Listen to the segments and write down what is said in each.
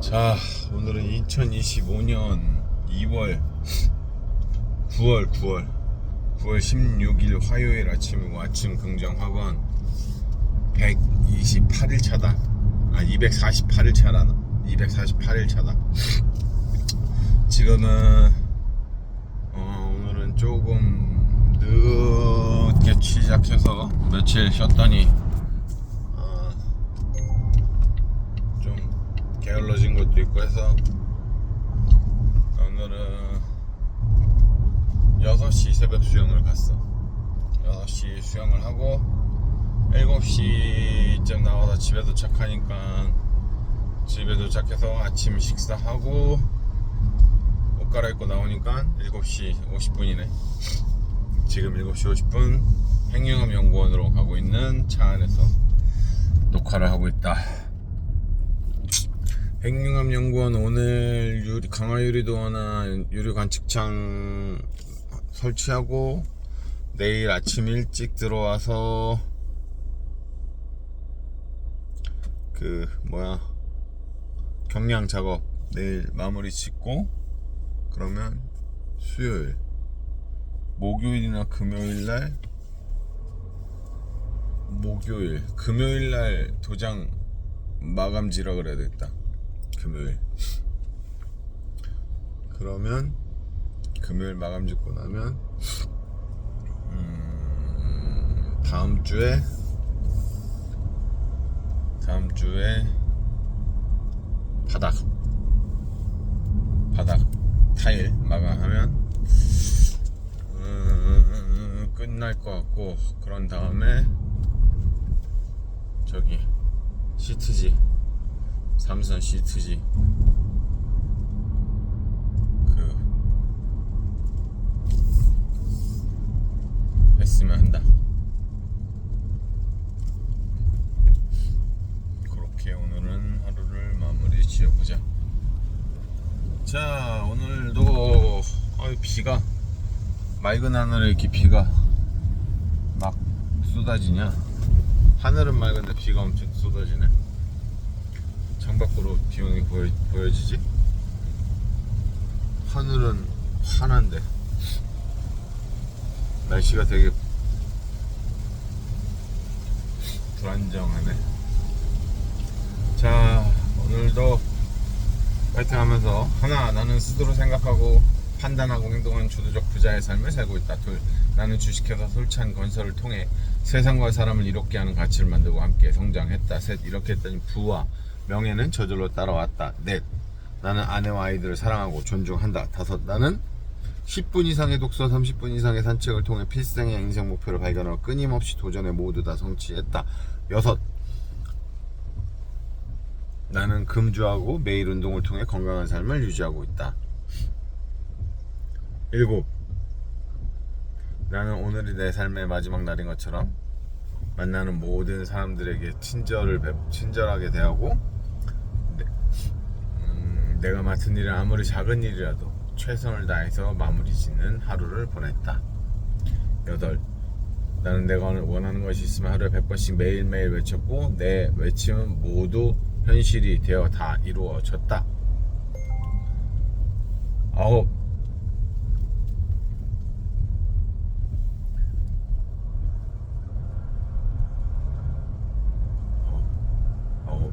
자, 오늘은 2025년 2월 9월 9월 9월 16일 화요일 아침이고 아침 긍정 학원 128일 차다. 아, 248일 차다. 248일 차다. 지금은 어, 오늘은 조금 늦게 시작해서 며칠 쉬었더니 어, 좀 게을러진 것도 있고 해서 오늘은 6시 새벽 수영을 갔어. 6시 수영을 하고 7시쯤 나와서 집에 도착하니까 집에 도착해서 아침 식사하고 옷 갈아입고 나오니까 7시 50분이네. 지금 7시 50분 행영암 연구원으로 가고 있는 차 안에서 녹화를 하고 있다 백융암 연구원 오늘 유리, 강화 유리도어나 유리 관측창 설치하고 내일 아침 일찍 들어와서 그 뭐야 경량 작업 내일 마무리 짓고 그러면 수요일 목요일이나 금요일 날 목요일 금요일 날 도장 마감지라 그래야 되겠다 금요일. 그러면 금요일 마감 짓고 나면 음, 다음 주에 다음 주에 바닥 바닥 타일 마감하면 음, 끝날 것 같고 그런 다음에 저기 시트지 삼선 시트지. 그 했으면 한다. 그렇게 오늘은 하루를 마무리 지어보자. 자 오늘도 어이, 비가 맑은 하늘에 이렇게 비가 막 쏟아지냐? 하늘은 맑은데 비가 엄청 쏟아지네 창밖으로 비용이 보여, 보여지지? 하늘은 환한데. 날씨가 되게 불안정하네. 자 오늘도 파이팅 하면서 하나 나는 스스로 생각하고 판단하고 행동하는 주도적 부자의 삶을 살고 있다. 둘 나는 주식회사 솔찬 건설을 통해 세상과 사람을 이롭게 하는 가치를 만들고 함께 성장했다. 셋 이렇게 했더니 부와 명예는 저절로 따라왔다 넷 나는 아내와 아이들을 사랑하고 존중한다 다섯 나는 10분 이상의 독서, 30분 이상의 산책을 통해 필생의 인생 목표를 발견하고 끊임없이 도전해 모두 다 성취했다. 여섯. 나는 금주하고 매일 운동을 통해 건강한 삶을 유지하고 있다. 일곱. 나는 오늘이 내 삶의 마지막 날인 것처럼 만나는 모든 사람들에게 친절을 베, 친절하게 대하고 내가 맡은 일은 아무리 작은 일이라도 최선을 다해서 마무리 짓는 하루를 보냈다. 여덟. 나는 내가 원하는 것이 있으면 하루에 100번씩 매일매일 외쳤고 내 외침은 모두 현실이 되어 다 이루어졌다. 아홉. 아홉. 아홉.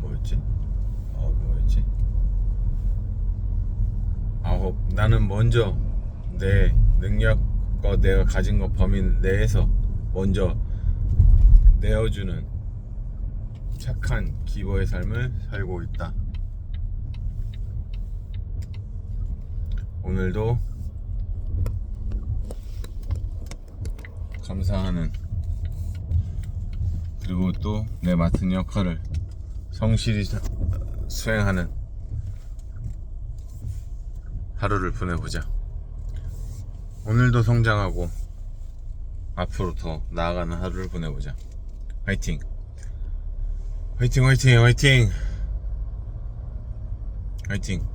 뭐였지? 아홉 뭐였지? 아홉 나는 먼저 내 능력과 내가 가진 것 범위 내에서 먼저 내어주는 착한 기버의 삶을 살고 있다. 오늘도 감사하는 그리고 또 내 맡은 역할을 성실히 사- 수행하는 하루를 보내보자. 오늘도 성장하고 앞으로 더 나아가는 하루를 보내보자. 화이팅! 화이팅, 화이팅, 화이팅! 화이팅!